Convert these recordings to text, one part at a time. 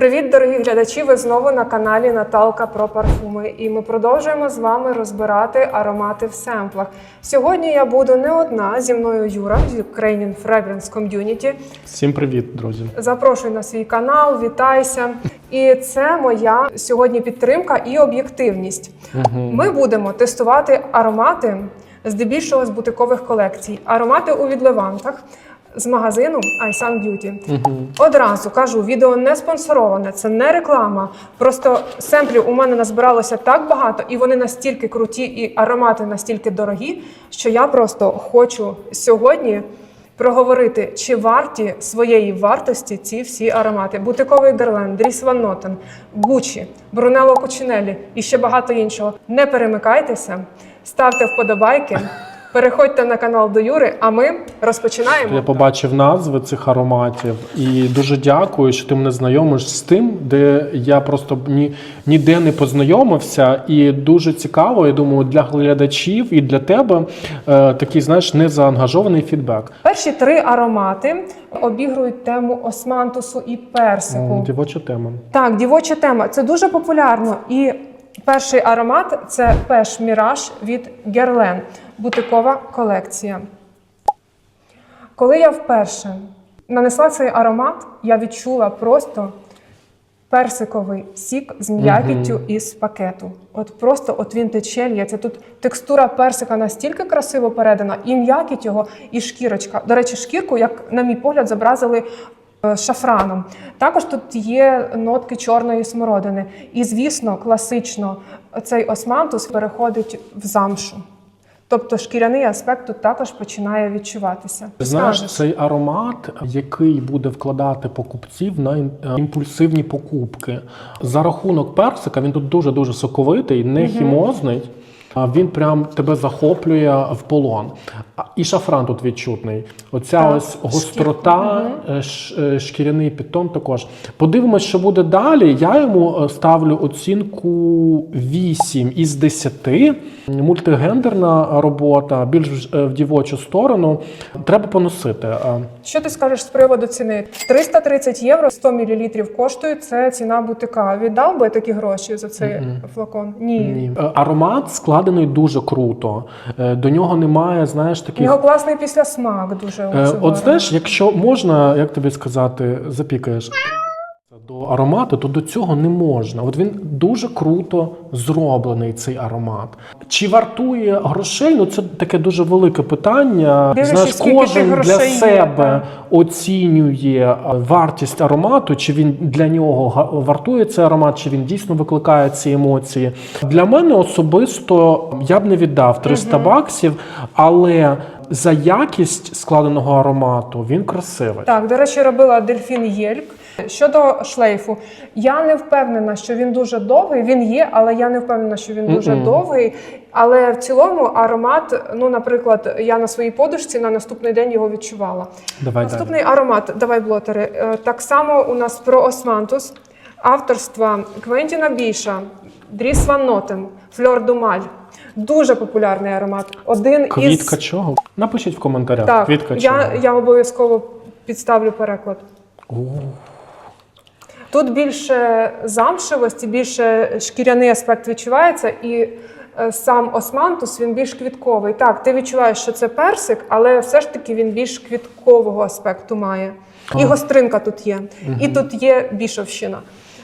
Привіт, дорогі глядачі! Ви знову на каналі Наталка про парфуми. І ми продовжуємо з вами розбирати аромати в семплах. Сьогодні я буду не одна зі мною Юра з Ukrainian Fragrance Community. Всім привіт, друзі. Запрошуй на свій канал, вітайся. І це моя сьогодні підтримка і об'єктивність. Ми будемо тестувати аромати здебільшого з бутикових колекцій. Аромати у відливанках з магазину iSun Beauty. Одразу кажу, відео не спонсороване, це не реклама. Просто семплів у мене назбиралося так багато, і вони настільки круті, і аромати настільки дорогі, що я просто хочу сьогодні проговорити, чи варті своєї вартості ці всі аромати. Бутиковий Герлен, Дріс Ван Нотен, Гуччі, Брунелло Кучинеллі і ще багато іншого. Не перемикайтеся, ставте вподобайки, переходьте на канал до Юри, а ми розпочинаємо. Я побачив назви цих ароматів і дуже дякую, що ти мене знайомиш з тим, де я просто ні, ніде не познайомився. І дуже цікаво, я думаю, для глядачів і для тебе е, такий, знаєш, незаангажований фідбек. Перші три аромати обігрують тему османтусу і персику. Дівоча тема. Так, дівоча тема. Це дуже популярно. І перший аромат це пеш Міраж від Герлен, бутикова колекція. Коли я вперше нанесла цей аромат, я відчула просто персиковий сік з м'якіттю із пакету. От просто от він тече, лється. Тут текстура персика настільки красиво передана, і м'якість його, і шкірочка. До речі, шкірку, як на мій погляд, зобразили е, шафраном. Також тут є нотки чорної смородини. І, звісно, класично цей османтус переходить в замшу. Тобто шкіряний аспект тут також починає відчуватися. Знаєш, Скажеш? цей аромат, який буде вкладати покупців на е, імпульсивні покупки. За рахунок персика він тут дуже дуже соковитий, не хімозний. Він прям тебе захоплює в полон. І шафран тут відчутний. Оця Так, ось гострота, шкір- е, ш- е, шкіряний підтон також. Подивимось, що буде далі. Я йому е, ставлю оцінку 8 із 10. Мультигендерна робота, більш в дівочу сторону. Треба поносити. Що ти скажеш з приводу ціни? 330 євро 100 мл коштує. Це ціна бутика. Віддав би такі гроші за цей флакон? Ні. Ні. Е, Аромат складений дуже круто. Е, До нього немає, знаєш, таких. Його класний післясмак дуже. Е, От знаєш, якщо можна, як тобі сказати, запікаєш до аромату, то до цього не можна. От він дуже круто зроблений, цей аромат. Чи вартує грошей? Ну це таке дуже велике питання. Дивлячись, Знаєш, кожен для грошей є, себе оцінює е, вартість аромату, чи він для нього вартує цей аромат, чи він дійсно викликає ці емоції. Для мене особисто я б не віддав 300 баксів, але за якість складеного аромату він красивий. Так, до речі, робила дельфін Єльк. Щодо шлейфу, я не впевнена, що він дуже довгий. Він є, але я не впевнена, що він дуже Мгм. довгий. Але в цілому аромат, ну, наприклад, я на своїй подушці на наступний день його відчувала. Давай далі. Наступний аромат, давай блотери. Е, Так само у нас про османтус авторства Квентіна Біша, Дріс Ван Нотен, Фльор Думаль. Дуже популярний аромат. Один Квітка із чого? Напишіть в коментарях. так, Квітка я, чого? я обов'язково підставлю переклад. О, Тут більше замшевості, більше шкіряний аспект відчувається, і е, сам османтус він більш квітковий. Так, ти відчуваєш, що це персик, але все ж таки він більш квіткового аспекту має. І гостринка тут є, і тут є бішовщина.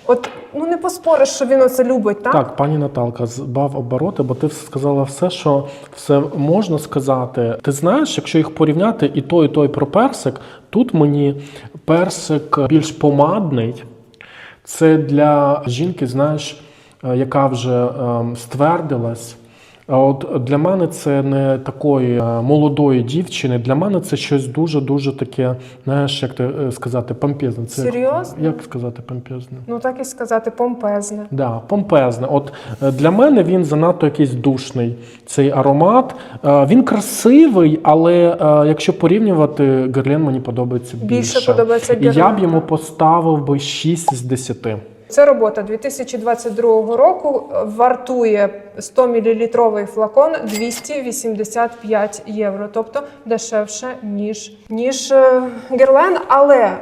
От ну не поспориш, що він оце любить, так? Так, пані Наталка, збав обороти, бо ти сказала все, що все можна сказати. Ти знаєш, якщо їх порівняти, і той, і той про персик, тут мені персик більш помадний. Це для жінки, знаєш, е, яка вже ем, ствердилась. А от для мене це не такої е, молодої дівчини. Для мене це щось дуже дуже таке, знаєш, як ти е, сказати, помпезне. Це як- Серйозно? Як сказати помпезне? Ну так і сказати, помпезне. Да, помпезне. От е, для мене він занадто якийсь душний цей аромат. Він красивий, але якщо порівнювати, Герлен мені подобається більше. Більше подобається І я б йому поставив би 6 з 10. Це робота 2022 року. Вартує 100 мл флакон 285 євро, тобто дешевше ніж ніж е, Герлен. Але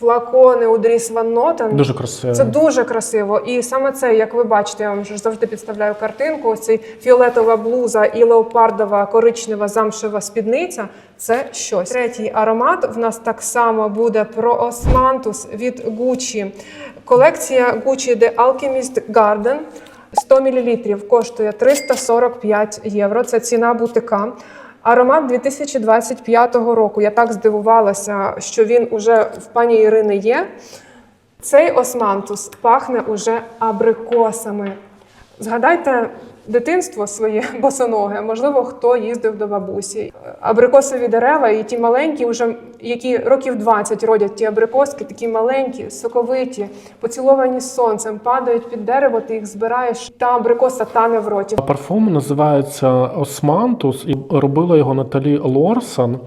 флакони у Дріс Ван Нотен. Дуже красиво. Це дуже красиво. І саме це, як ви бачите, я вам ж завжди підставляю картинку. Ось цей фіолетова блуза і леопардова коричнева замшева спідниця. Це щось. Третій аромат в нас так само буде про Османтус від Gucci. Колекція Gucci The Alchemist Garden. 100 мл коштує 345 євро. Це ціна бутика. Аромат 2025 року. Я так здивувалася, що він уже в пані Ірини є. Цей османтус пахне уже абрикосами. Згадайте дитинство своє босоноге, можливо, хто їздив до бабусі. Абрикосові дерева і ті маленькі, вже, які років 20 родять ті абрикоски, такі маленькі, соковиті, поціловані сонцем, падають під дерево, ти їх збираєш, та абрикоса тане в роті. Парфум називається Османтус, і робила його Наталі Лорсон.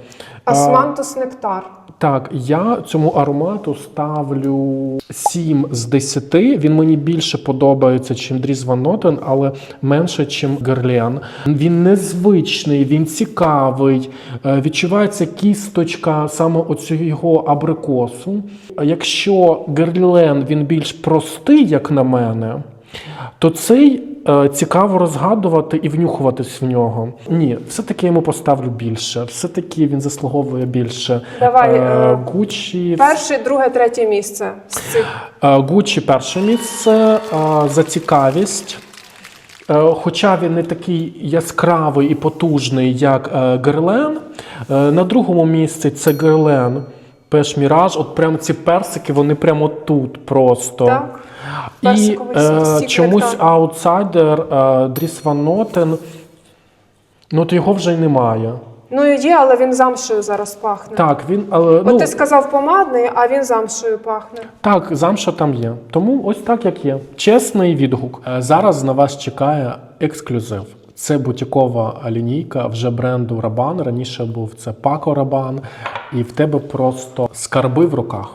Османтус нектар. Так, я цьому аромату ставлю 7 з 10. Він мені більше подобається, чим Дріз Ван але менше, чим Герлен. Він незвичний, він цікавий. е, Відчувається кісточка саме оцього абрикосу. Якщо Герлен він більш простий, як на мене, то цей е, цікаво розгадувати і внюхуватись в нього. Ні, все-таки я йому поставлю більше. Все-таки він заслуговує більше. Давай, е, Гучі. Перше, друге, третє місце з цих. Е, Гучі перше місце е, за цікавість. Е, Хоча він не такий яскравий і потужний, як е, Герлен. Е, На другому місці це Герлен Пеш Міраж. От прямо ці персики, вони прямо тут просто. Так. І Персиковий е, сік чомусь аутсайдер е, Дріс Ван Нотен, ну от його вже й немає. Ну і є, але він замшею зараз пахне. Так, він, але, От ну, ти сказав помадний, а він замшею пахне. Так, замша там є. Тому ось так як є. Чесний відгук. Е, Зараз на вас чекає ексклюзив. Це бутікова лінійка вже бренду Рабан. Раніше був це Пако Рабан, і в тебе просто скарби в руках.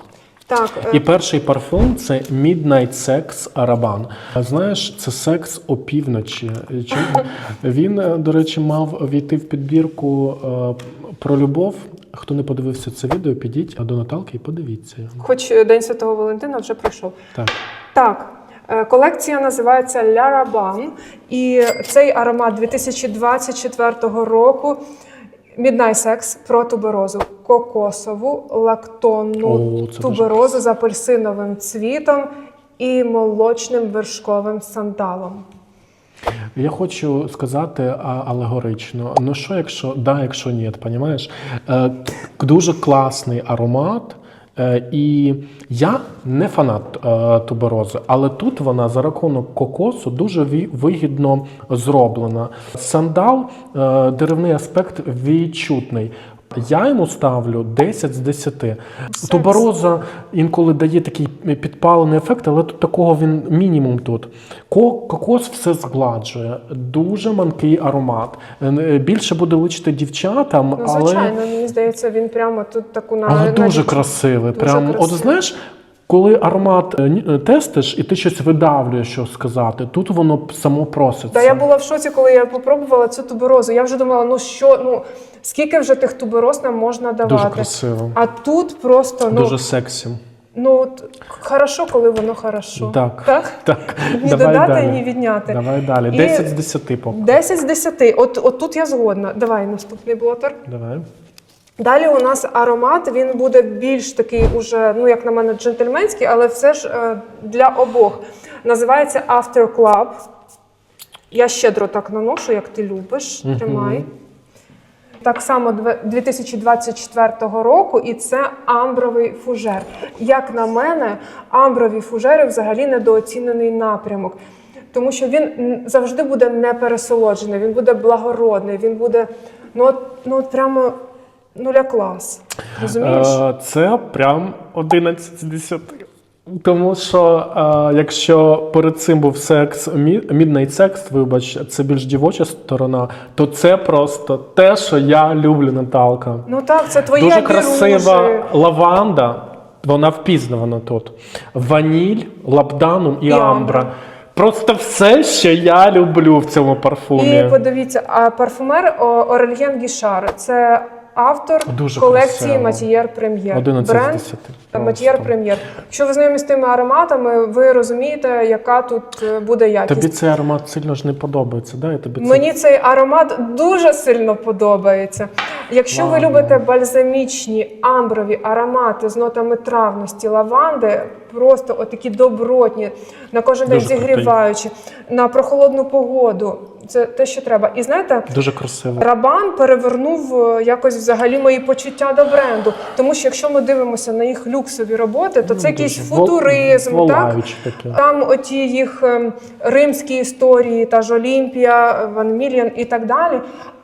Так, е, І перший парфюм це Midnight Sex Raban. Знаєш, це секс опівночі. Чому? Він, е, до речі, мав війти в підбірку е, про любов. Хто не подивився це відео, підіть до Наталки і подивіться. хоч День Святого Валентина вже пройшов. Так. Так, колекція називається La Rabanne, і цей аромат 2024 року. Midnight секс, про туберозу, кокосову, лактонну О, це туберозу з апельсиновим цвітом і молочним вершковим сандалом. Я хочу сказати а, алегорично. Ну що, якщо да, якщо ні, понімаєш? Е, дуже класний аромат. Е, і я не фанат е, туберози, але тут вона за рахунок кокосу дуже вигідно зроблена. Сандал, е, деревний аспект відчутний. Я йому ставлю 10 з 10. Тобороза інколи дає такий підпалений ефект, але тут такого він мінімум тут. Кокос все згладжує. Дуже манкий аромат. Е, Більше буде личити дівчатам, Ну, але звичайно, мені здається, він прямо тут таку на але дуже красивий. Дуже Прям, от знаєш, коли аромат е, е, тестиш і ти щось видавлюєш, що сказати, тут воно само проситься. Та я була в шоці, коли я попробувала цю туберозу. Я вже думала, ну що, ну скільки вже тих тубероз нам можна давати. Дуже красиво, А тут просто ну, дуже сексі. ну от, хорошо, коли воно хорошо. Так. так? Так, Ні давай додати, далі. ні відняти. Давай далі. І- з 10 поки. 10 з 10. От, от тут я згодна. Давай наступний блотер. Давай. Далі у нас аромат, він буде більш такий, уже, ну як на мене, джентльменський, але все ж е, для обох. Називається After Club. Я щедро так наношу, як ти любиш. Тримай. Так само две- 2024 року, і це амбровий фужер. Як на мене, амброві фужери взагалі недооцінений напрямок. Тому що він м, завжди буде не пересолоджений, він буде благородний, він буде ну, от, ну от прямо нуля клас. Розумієш? Е, Це прям 11 з 10. Тому що е, якщо перед цим був секс, мі- Midnight Sex, вибач, це більш дівоча сторона, то це просто те, що я люблю, Наталка. Ну так, це твої Дуже красива лаванда, вона впізнавана тут. Ваніль, лабданум і, І амбра. амбра. Просто все, що я люблю в цьому парфумі. І подивіться, а парфумер Орельєн Гішар це автор Дуже колекції. Матієр Прем'єр. Бренд 10. Матієр Прем'єр. Якщо ви знайомі з тими ароматами, ви розумієте, яка тут е, буде якість. Тобі цей аромат сильно ж не подобається, да? Я тобі це... Мені цей аромат дуже сильно подобається. Якщо ви любите бальзамічні амброві аромати з нотами травності, лаванди, просто отакі добротні, на кожен день зігріваючі, на прохолодну погоду. Це те, що треба. І знаєте, Дуже красиво. Рабан перевернув е, якось взагалі мої почуття до бренду. Тому що якщо ми дивимося на їх люксові роботи, то це якийсь футуризм, вол- так? таке. Там оті їх ем, римські історії, та ж Олімпія, Ван Мільян і так далі.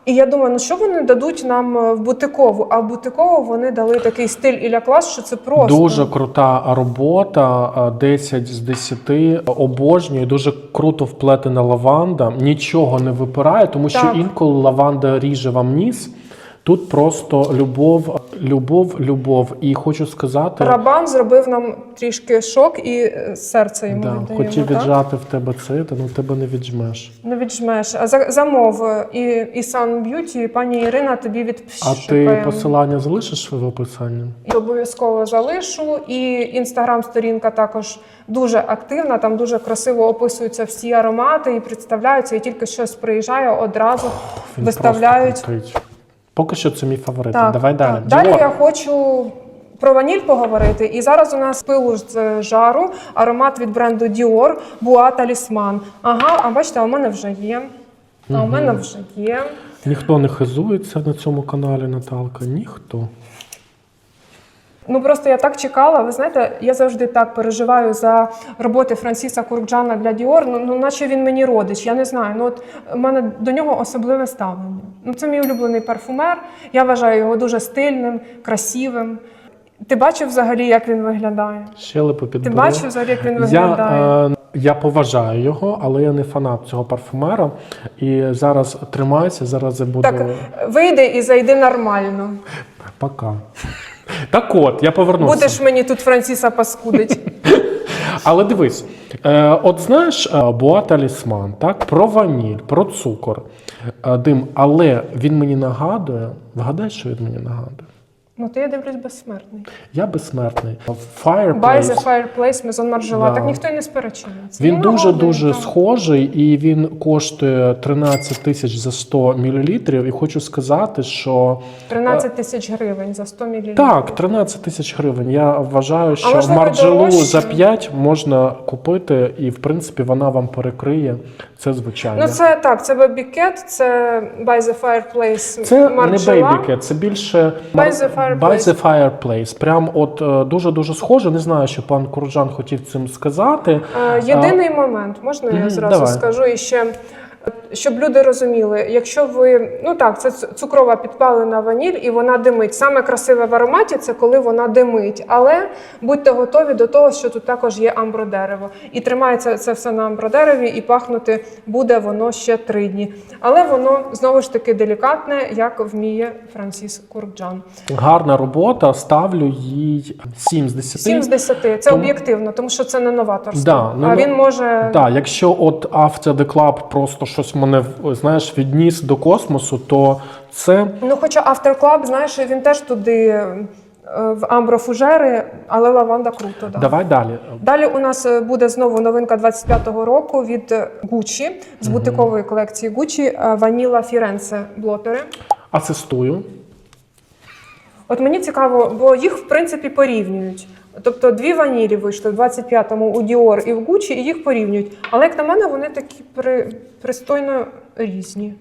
І я думаю, ну що вони дадуть нам е, в бутикову? А в бутикову вони дали такий стиль Ілля Клас, що це просто Дуже крута робота, а, 10 з 10, обожнюю, дуже круто вплетена лаванда, нічого не випирає, тому що Так. інколи лаванда ріже вам ніс. Тут просто любов, любов, любов. І хочу сказати, Рабан зробив нам трішки шок і е, серце йому да, віддаємо. хотів так? віджати в тебе це, та ну тебе не віджмеш. Не віджмеш. А за- замов і, і Sun Beauty, пані Ірина, тобі А ти посилання залишиш в описанні? І Обов'язково залишу. І інстаграм-сторінка також дуже активна. Там дуже красиво описуються всі аромати і представляються. І тільки щось приїжджає, одразу Він виставляють. Поки що це мій фаворит. Так, Давай далі. так. Далі Dior. я хочу. Про ваніль поговорити, і зараз у нас пилу з жару аромат від бренду Dior Bois Talisman. Ага, а бачите, у мене вже є. А у мене вже є. Ніхто не хизується на цьому каналі, Наталка. Ніхто. Ну просто я так чекала. Ви знаєте, я завжди так переживаю за роботи Франсіса Куркджана для Діор. Ну, ну наче він мені родич. Я не знаю. Ну от в мене до нього особливе ставлення. Ну це мій улюблений парфумер. Я вважаю його дуже стильним, красивим. Ти бачив взагалі, як він виглядає? Щелепу Ти бачив взагалі, як він виглядає? Я, е, я поважаю його, але я не фанат цього парфумера. І зараз тримайся, зараз я буду. Так, вийди і зайди нормально. Пока. Так от, я повернувся. Будеш мені тут Франсіса паскудить. Але дивись, е, от знаєш, е, Буа талісман, так, про ваніль, про цукор, е, дим, але він мені нагадує, вгадай, що він мені нагадує? Ну то я дивлюсь безсмертний. Я безсмертний. By Fireplace. the Fireplace, Maison Margiela. Да. Так ніхто й не сперечається. Він Ну, дуже нагадує, дуже схожий, і він коштує 13 тисяч за 100 мл. І хочу сказати, що 13 тисяч гривень за 100 мл. так, 13 тисяч гривень. Я вважаю, що марджелу дорожче? за 5 можна купити, і в принципі вона вам перекриє це звичайно. Ну це так, це бабікет, це By the Fireplace Це Margiela. не бейбіке, це більше By the Fireplace. By the Fireplace. Прям от е, дуже дуже схоже. Не знаю, що пан Куржан хотів цим сказати. Е, Єдиний момент, можна я зразу скажу і ще. Щоб люди розуміли, якщо ви ну так, це цукрова підпалена ваніль, і вона димить. Саме красиве в ароматі це коли вона димить. Але будьте готові до того, що тут також є амбродерево. І тримається це все на амбродереві, і пахнути буде воно ще три дні. Але воно знову ж таки делікатне, як вміє Франсіс Куркджан. Гарна робота. Ставлю їй 7 з 10. 7 з 10. Це Тому- об'єктивно, тому що це не новаторство. Да, ну, а ну, він може Так, якщо от After the Club просто щось мене знаєш відніс до космосу, то це Ну, хоча After Club, знаєш, він теж туди е, в амброфужери, але лаванда круто. Да. давай далі. Далі у нас е, буде знову новинка 25-го року від е, Gucci з бутикової колекції Gucci Ваніла Фіренце блотери. Асистую. От мені цікаво, бо їх в принципі порівнюють. Тобто дві ванілі вийшли в 25-му у Dior і в Gucci, і їх порівнюють. Але як на мене, вони такі при, пристойно різні.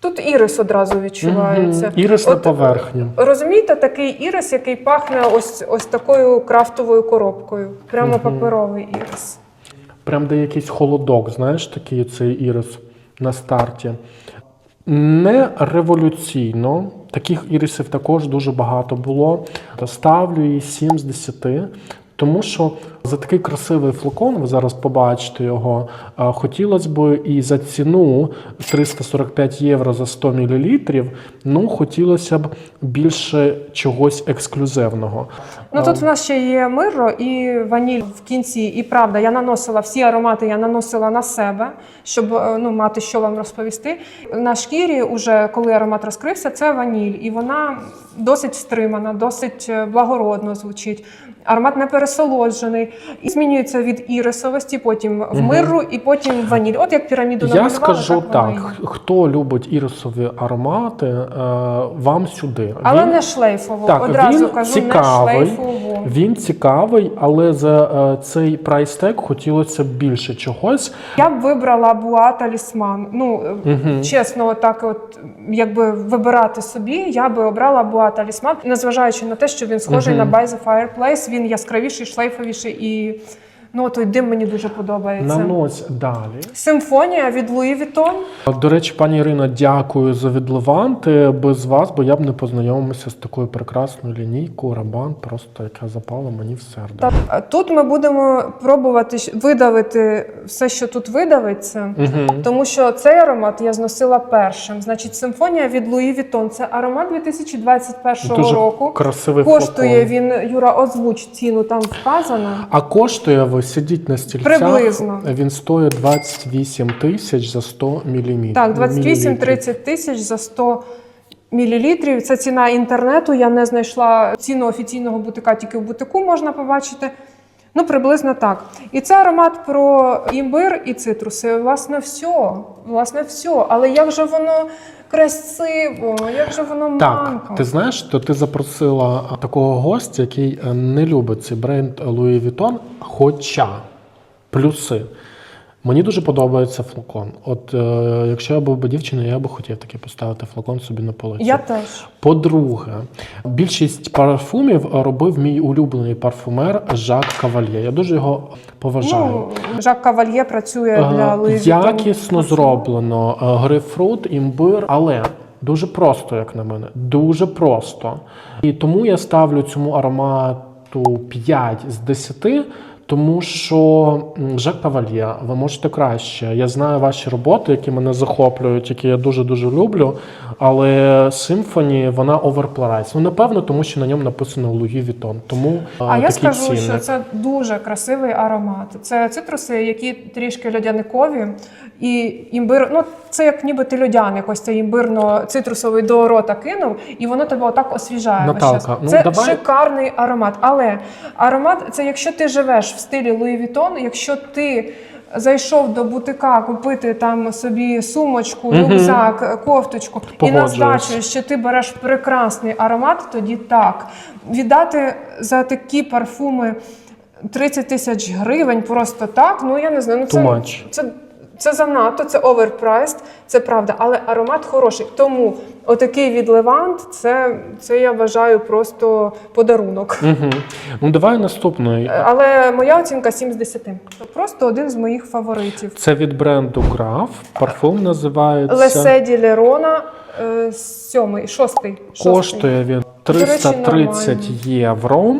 Тут ірис одразу відчувається. Мгм. Ірис на От, поверхні. Розумієте, такий ірис, який пахне ось, ось такою крафтовою коробкою. Прямо паперовий ірис. Прям де якийсь холодок, знаєш, такий цей ірис на старті. Не революційно. Таких ірисів також дуже багато було. Ставлю її 7 з 10, тому що За такий красивий флакон, ви зараз побачите його. е, Хотілося б і за ціну 345 євро за 100 мл, ну хотілося б більше чогось ексклюзивного. Ну тут в нас ще є миро і ваніль в кінці. І правда, я наносила всі аромати, я наносила на себе, щоб е, ну, мати що вам розповісти. На шкірі, уже коли аромат розкрився, це ваніль, і вона досить стримана, досить е, благородно звучить. Аромат не пересолоджений і змінюється від ірисовості, потім в миру і потім в ваніль. От як піраміду Я скажу так, так: хто любить ірисові аромати, е, вам сюди. Але Він- не шлейфово. Так, Одразу він кажу, цікавий, не шлейфово. Він цікавий, але за е, цей прайс-тег хотілося б більше чогось. Я б вибрала буа талісман. Ну е, чесно, так от якби вибирати собі, я би обрала буа талісман, незважаючи на те, що він схожий на By the Fireplace, він яскравіший, шлейфовіший і ну той дим мені дуже подобається. Нанось далі. Симфонія від Луї Вітон. До речі, пані Ірино, дякую за відливанти. Без вас, бо я б не познайомився з такою прекрасною лінійкою Рабан, просто яка запала мені в серце. Тут ми будемо пробувати видавити все, що тут видавиться, тому що цей аромат я зносила першим. Значить, симфонія від Луї Вітон. Це аромат 2021 Дуже року. красивий Коштує флакон. він, Юра, озвуч ціну там вказано. А коштує, ви сидіть на стільцях, Приблизно. він стоїть 28 тисяч за 100 мілімітрів. Так, 28-30 тисяч за 100 мілілітрів. Це ціна інтернету. Я не знайшла ціну офіційного бутика, тільки в бутику можна побачити. Ну, приблизно так. І це аромат про імбир і цитруси. Власне, все. Власне, все. Але як же воно красиво, як же воно Так, ти знаєш, то ти запросила такого гостя, який е, не любить цей бренд Louis Vuitton, хоча плюси. Мені дуже подобається флакон. От е, якщо я був би дівчиною, я би хотів таки поставити флакон собі на полиці. Я теж. По-друге, більшість парфумів робив мій улюблений парфумер Жак Кавальє. Я дуже його поважаю. Ну, Жак Кавальє працює Е, для Луї Якісно зроблено. Е, Грейпфрут, імбир, але дуже просто, як на мене. Дуже просто. І тому я ставлю цьому аромату 5 з 10. Тому що Жак Кавальє, ви можете краще. Я знаю ваші роботи, які мене захоплюють, які я дуже дуже люблю. Але симфоні вона оверпларайс. Ну напевно, тому що на ньому написано Луї Вітон. Тому А я скажу, ціни. що це дуже красивий аромат. Це цитруси, які трішки льодяникові, і імбир. Ну це як ніби ти льодяник, ось цей імбирно-цитрусовий до рота кинув, і воно тебе отак освіжає. Наталка, ну, це давай- шикарний аромат. Але аромат це якщо ти живеш в стилі Луї Вітон, якщо ти. Зайшов до бутика купити там собі сумочку, рюкзак, кофточку, і назначуєш, що ти береш прекрасний аромат, тоді так. Віддати за такі парфуми 30 тисяч гривень просто так. Ну я не знаю. Ну це, це, це занадто, це оверпрайст, це правда, але аромат хороший. Тому отакий від Левант, це, це я вважаю просто подарунок. Угу. Ну давай наступний. Але моя оцінка 7 з 10. Просто один з моїх фаворитів. Це від бренду Граф. Парфум називається. Леседі Лерона, е, сьомий, шостий. Коштує він До речі, 330 євро.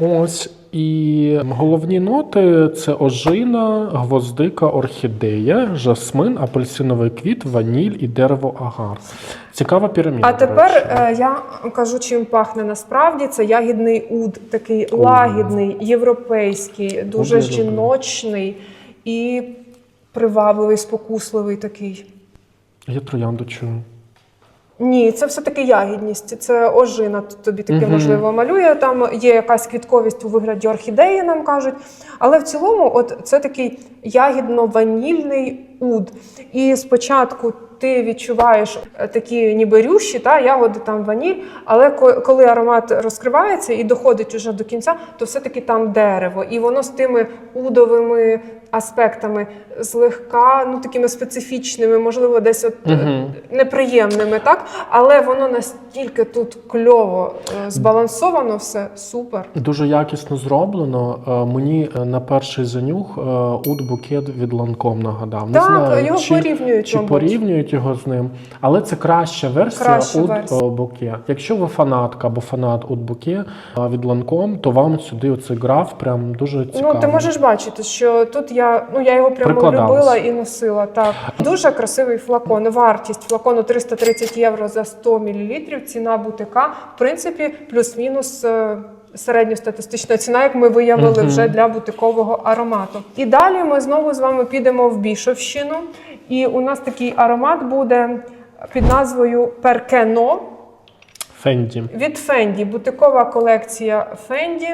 Ось. І головні ноти це ожина, гвоздика, орхідея, жасмин, апельсиновий квіт, ваніль і дерево агар. Цікава піраміда. А тепер речі. е, я кажу, чим пахне насправді. Це ягідний уд, такий лагідний, європейський, дуже я люблю. жіночний і привабливий, спокусливий такий. я троянду чую. Ні, це все-таки ягідність, це ожина тобі таке Мгм. можливо малює. Там є якась квітковість у вигляді орхідеї, нам кажуть. Але в цілому, от це такий ягідно-ванільний уд. І спочатку ти відчуваєш е, такі ніби рющі, та ягоди там ваніль, але ко- коли аромат розкривається і доходить уже до кінця, то все-таки там дерево. І воно з тими удовими аспектами злегка, ну такими специфічними, можливо, десь от Мгм. неприємними, так? Але воно настільки тут кльово е, збалансовано, все супер. Дуже якісно зроблено. Е, Мені на перший занюх ут букет від Ланком нагадав. Не Так, знаю, його чи, порівнюють, чи мабуть. порівнюють його з ним, але це краща версія Краща версія. е, Якщо ви фанатка або фанат Oud Bouquet е, від Lancome, то вам сюди оцей граф прям дуже цікавий. Ну, ти можеш бачити, що тут я ну я його прямо любила і носила. Так дуже красивий флакон. Вартість флакону 330 євро за 100 мл. Ціна бутика, в принципі, плюс-мінус. е, Середньостатистична ціна, як ми виявили Мгм. вже для бутикового аромату. І далі ми знову з вами підемо в Бішовщину. І у нас такий аромат буде під назвою Перкено Фенді. від Фенді. Бутикова колекція Фенді.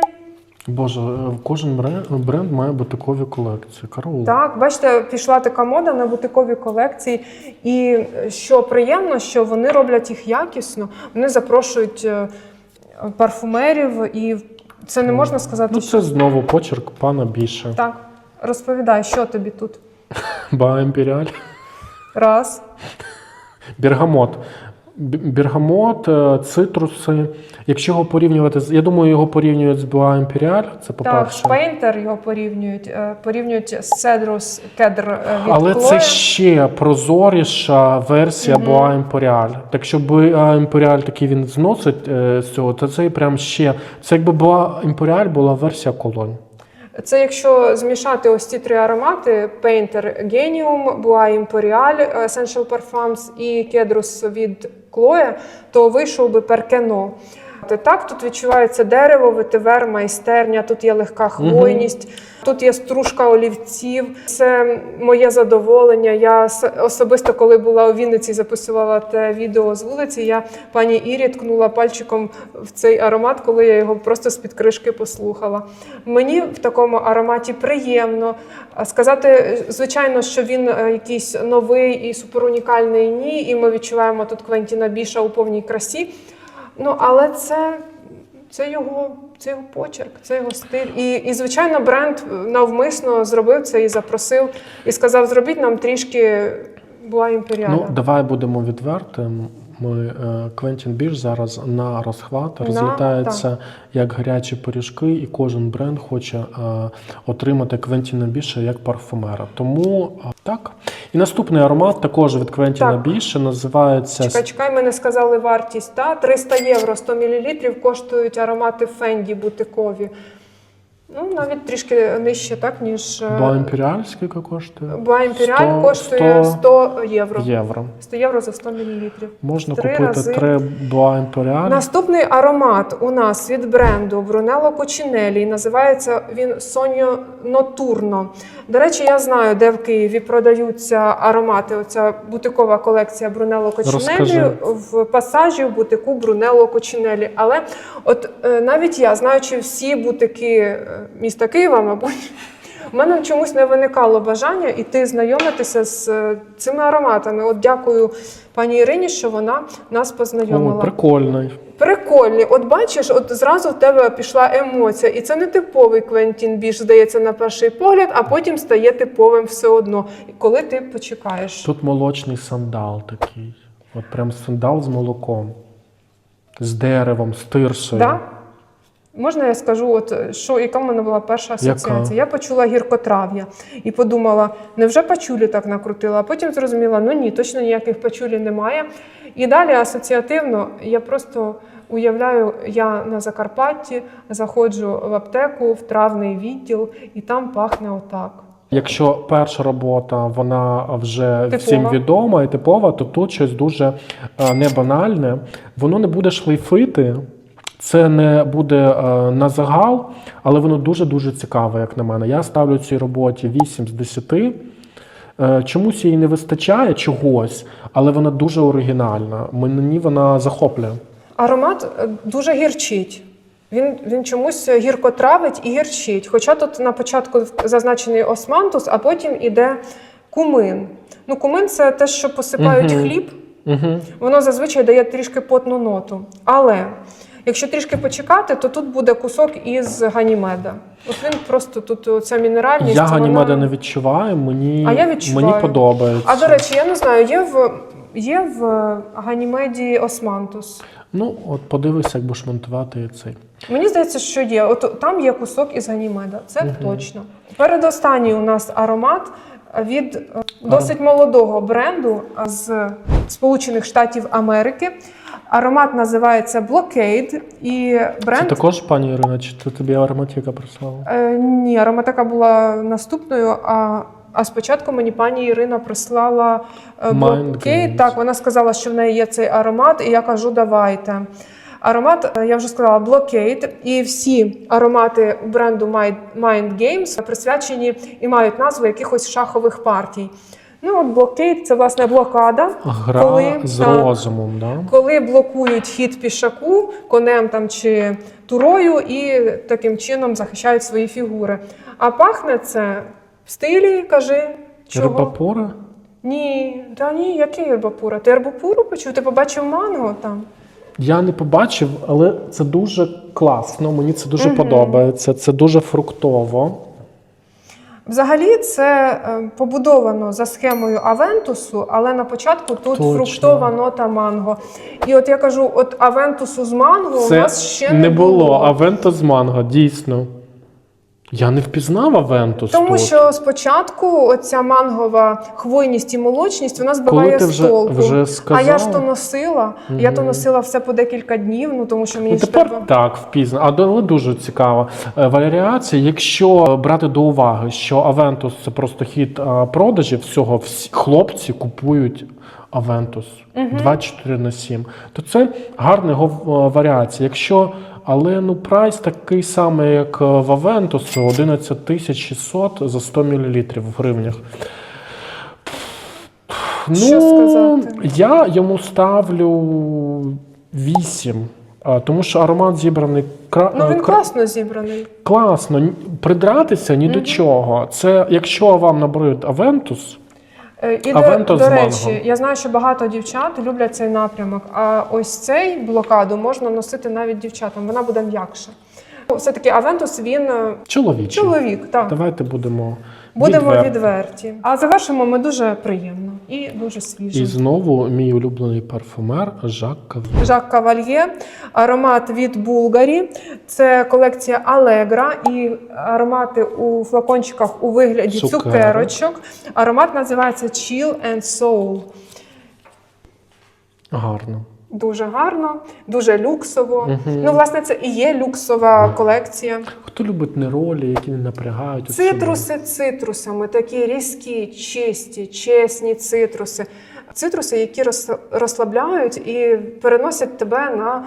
Боже, е, кожен бренд, має бутикові колекції. Караул. Так, бачите, пішла така мода на бутикові колекції, і е, що приємно, що вони роблять їх якісно. Вони запрошують е, парфумерів, і це не можна сказати, Ну, що це знову почерк пана Біша. так. Розповідай, що тобі тут? Ба Імперіаль. Раз. Бергамот. Бергамот, е, цитруси. Якщо його порівнювати з. Я думаю, його порівнюють з Буа Імперіаль. Це Так, по-перше. Шпейнтер його порівнюють, е, порівнюють з Цедрус Кедр е, від Але Chloe. це ще прозоріша версія Боа Імперіаль. Так що Боа Імперіаль такий він зносить з цього, то це прям ще. Це якби Боа Імперіаль була версія колонь. Це якщо змішати ось ці три аромати: Painter Genium, Bois Imperial, Essential Parfums і Кедрус від Chloe, то вийшов би перкено. Так, тут відчувається дерево, ветивер, майстерня, тут є легка хвойність, тут є стружка олівців. Це моє задоволення. Я особисто, коли була у Вінниці, записувала те відео з вулиці. Я пані Ірі ткнула пальчиком в цей аромат, коли я його просто з-під кришки послухала. Мені в такому ароматі приємно. Сказати, звичайно, що він е, якийсь новий і суперунікальний ні, і ми відчуваємо тут Квентіна Біша у повній красі. Ну, але це, це, його, це його почерк, це його стиль. І, і, звичайно, бренд навмисно зробив це і запросив, і сказав: зробіть нам трішки була імперіальна. Ну, давай будемо відвертим. Ми е, Квентін Біш зараз на розхват розлітається як гарячі пиріжки, і кожен бренд хоче е, отримати Квентіна Біша як парфумера. Тому е, так. І наступний аромат також від Квентіна Так. Біша називається Чекай, чекай, ми не сказали вартість. Та? 300 євро 100 мл коштують аромати Фенді бутикові. Ну, навіть трішки нижче, так, ніж е, Імперіаль, скільки коштує? Буа Імперіаль 100 коштує 100 євро. євро. 100 євро за 100 мл. Можна Три купити рази. три Боа Імперіаль. Наступний аромат у нас від бренду Brunello Cucinelli. Називається він Соньо Нотурно. До речі, я знаю, де в Києві продаються аромати. Оця бутикова колекція Brunello Cucinelli в пасажі в бутику Brunello Cucinelli. Але от е, навіть я, знаючи всі бутики е, міста Києва, мабуть. У мене чомусь не виникало бажання іти знайомитися з е, цими ароматами. От дякую пані Ірині, що вона нас О, познайомила. прикольний. Прикольні. От бачиш, от зразу в тебе пішла емоція, і це не типовий Квентін Біш, здається, на перший погляд, а потім стає типовим все одно, коли ти почекаєш. Тут молочний сандал такий. От прям сандал з молоком. З деревом, з тирсою. Да? Можна я скажу, от що яка в мене була перша асоціація? Яка? Я почула гіркотрав'я і подумала, невже пачулі так накрутила? А потім зрозуміла, ну ні, точно ніяких пачулі немає. І далі асоціативно я просто уявляю, я на Закарпатті заходжу в аптеку, в травний відділ, і там пахне отак. Якщо перша робота вона вже Типова. всім відома і типова, то тут щось дуже е, не банальне. Воно не буде шлейфити, це не буде е, на загал, але воно дуже дуже цікаве, як на мене. Я ставлю цій роботі 8 з 10. Е, Чомусь їй не вистачає чогось, але вона дуже оригінальна. Мені вона захоплює. Аромат е, дуже гірчить. Він, він чомусь гірко травить і гірчить. Хоча тут на початку зазначений османтус, а потім іде кумин. Ну, кумин це те, що посипають Мгм. хліб. Угу. Воно зазвичай дає трішки потну ноту. Але якщо трішки почекати, то тут буде кусок із ганімеда. От він просто тут ця мінеральність. Я вона- ганімеда не відчуваю, мені, А я відчуваю. мені подобається. А до речі, я не знаю, є в, є в ганімеді османтус. Ну, от подивися, як будеш монтувати цей. Мені здається, що є. От там є кусок із ганімеда. Це точно. Передостанній у нас аромат від е, досить молодого бренду з Сполучених Штатів Америки. Аромат називається Blockade. І Це бренд також пані Ірина, чи це тобі ароматика прислала? Е, ні, ароматика була наступною. А, а спочатку мені пані Ірина прислала е, блокейт. Так, вона сказала, що в неї є цей аромат, і я кажу, давайте. Аромат, е, я вже сказала, блокейт, і всі аромати бренду Mind Games присвячені і мають назву якихось шахових партій. Ну, от блокейт це власне блокада. Гра коли, з так, розумом, да? коли блокують хід пішаку конем там чи турою і таким чином захищають свої фігури. А пахне це в стилі, кажи, чого? Ні, та ні, який ербапура? Ти ербапуру почув? Ти побачив манго там? Я не побачив, але це дуже класно. Мені це дуже подобається. Це дуже фруктово. Взагалі, це е, побудовано за схемою Авентусу, але на початку тут Точно. фруктова нота манго. І от я кажу: от Авентусу з манго у нас ще не було. Авентус з манго, дійсно. Я не впізнав Авентус. Тому тут. що спочатку оця мангова хвойність і молочність вона збиває з толку. вже а я ж то носила. Я то носила все по декілька днів, ну тому що мені Ну, тепер треба. так впізно, а але дуже цікаво. Е, Варіація, якщо брати до уваги, що Авентус це просто хід продажів, всього всі хлопці купують Авентус 24 на 7, то це гарна його е, варіація. Якщо але ну прайс такий самий, як е, в Авентусу, 11 тисяч 600 за 100 мл в гривнях. Що сказати? Ну, я йому ставлю 8. Тому що аромат зібраний кра... Ну він кра- класно зібраний. класно. Придратися ні до чого. Це якщо вам наберуть Авентус, І до, до речі, манго. я знаю, що багато дівчат люблять цей напрямок. А ось цей блокаду можна носити навіть дівчатам. Вона буде м'якша. Все таки Авентус він чоловік. чоловік. Так Давайте будемо. Будемо відверті. відверті. А завершимо ми дуже приємно і дуже свіжо. І знову мій улюблений парфумер Жак Кав'є. Жак Кавальє, аромат від Булгарі. Це колекція Алегра і аромати у флакончиках у вигляді Цукерок. цукерочок. Аромат називається Chill and Soul. Гарно. Дуже гарно, дуже люксово. Ну, власне, це і є люксова колекція. Хто любить неролі, які не напрягають? Цитруси цитрусами, такі різкі, чисті, чесні цитруси. Цитруси, які роз- розслабляють і переносять тебе на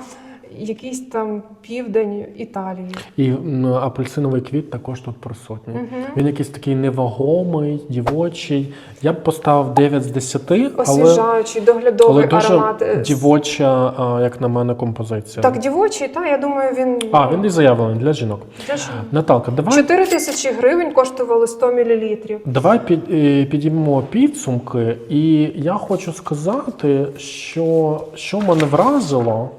якийсь там південь Італії. І м, апельсиновий квіт також тут присутній. Він якийсь такий невагомий, дівочий. Я б поставив 9 з 10, Освіжаючий, але доглядовий дуже аромат. Е, дівоча, як на мене, композиція. Так, дівочий, та я думаю, він А, він і заявлений для жінок. Для жінок. Наталка, давай, 4 тисячі гривень коштували 100 мл. давай під, е, підіймемо підсумки. І я хочу сказати, що, що мене вразило.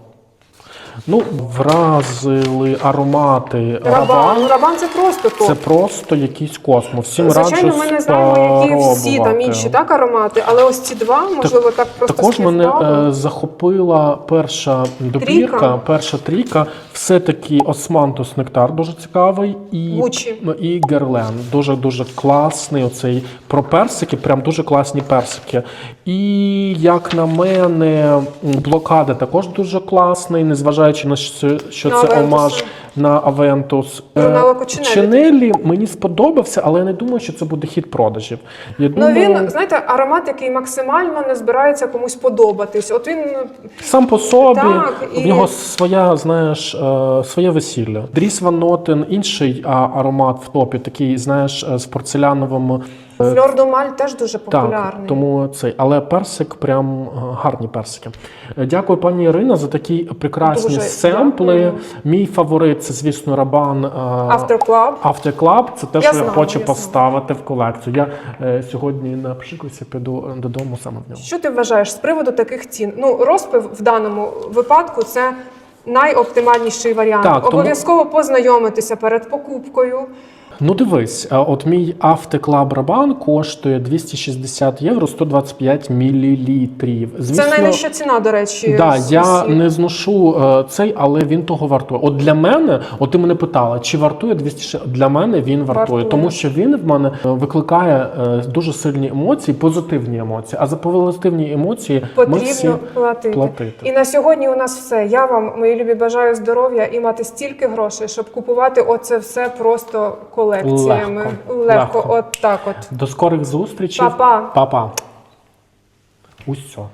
Ну, вразили аромати Рабан. Ну, Рабан це просто топ. Це просто якийсь космос. Всім Звичайно, раджу ми не знаємо, які всі там спробувати. інші так аромати, але ось ці два, можливо, так просто Також мене співпало. е, захопила перша добірка, Трійка. перша трійка. Все-таки Османтус Нектар дуже цікавий. І, Гуччі. і Герлен. Дуже дуже класний. Оцей про персики, прям дуже класні персики. І як на мене, м, блокада також дуже класний, незважаючи на що, що На це Авентуса. омаж на Авентус. Брунелло Е, Чинелі мені сподобався, але я не думаю, що це буде хід продажів. Я Ну думаю, він, знаєте, аромат, який максимально не збирається комусь подобатись. От він Сам по собі Так, в і- нього своя, знаєш, е, своє весілля. Дріс Ван Нотен, інший аромат в топі, такий, знаєш, е, з порцеляновим. Е, Фльор Домаль теж дуже Так, популярний. тому цей, але персик прям е, гарні персики. Е, Дякую, пані Ірина, за такі прекрасні Дуже семпли. дякую. Мій фаворит це, звісно, Рабан. After Club. After Club це те, Я що я хочу я поставити в колекцію. Я е, сьогодні на пшикуся піду додому саме в ньому. Що ти вважаєш з приводу таких цін? Ну, розпив в даному випадку це найоптимальніший варіант. Так, тому- Обов'язково познайомитися перед покупкою. Ну дивись, е, от мій автоклаб Рабан коштує 260 євро 125 мілілітрів. Це найнижча ціна, до речі. Да, я не зношу е, цей, але він того вартує. От для мене, от ти мене питала, чи вартує 260? Для мене він вартує, Вартує. тому що він в мене е, викликає е, дуже сильні емоції, позитивні емоції. А за позитивні емоції ми всі Потрібно платити. платити. І на сьогодні у нас все. Я вам, мої любі, бажаю здоров'я і мати стільки грошей, щоб купувати оце все просто колекціями. Легко. Легко, Легко. от так от. До скорих зустрічей. Па-па. Па-па. Усьо.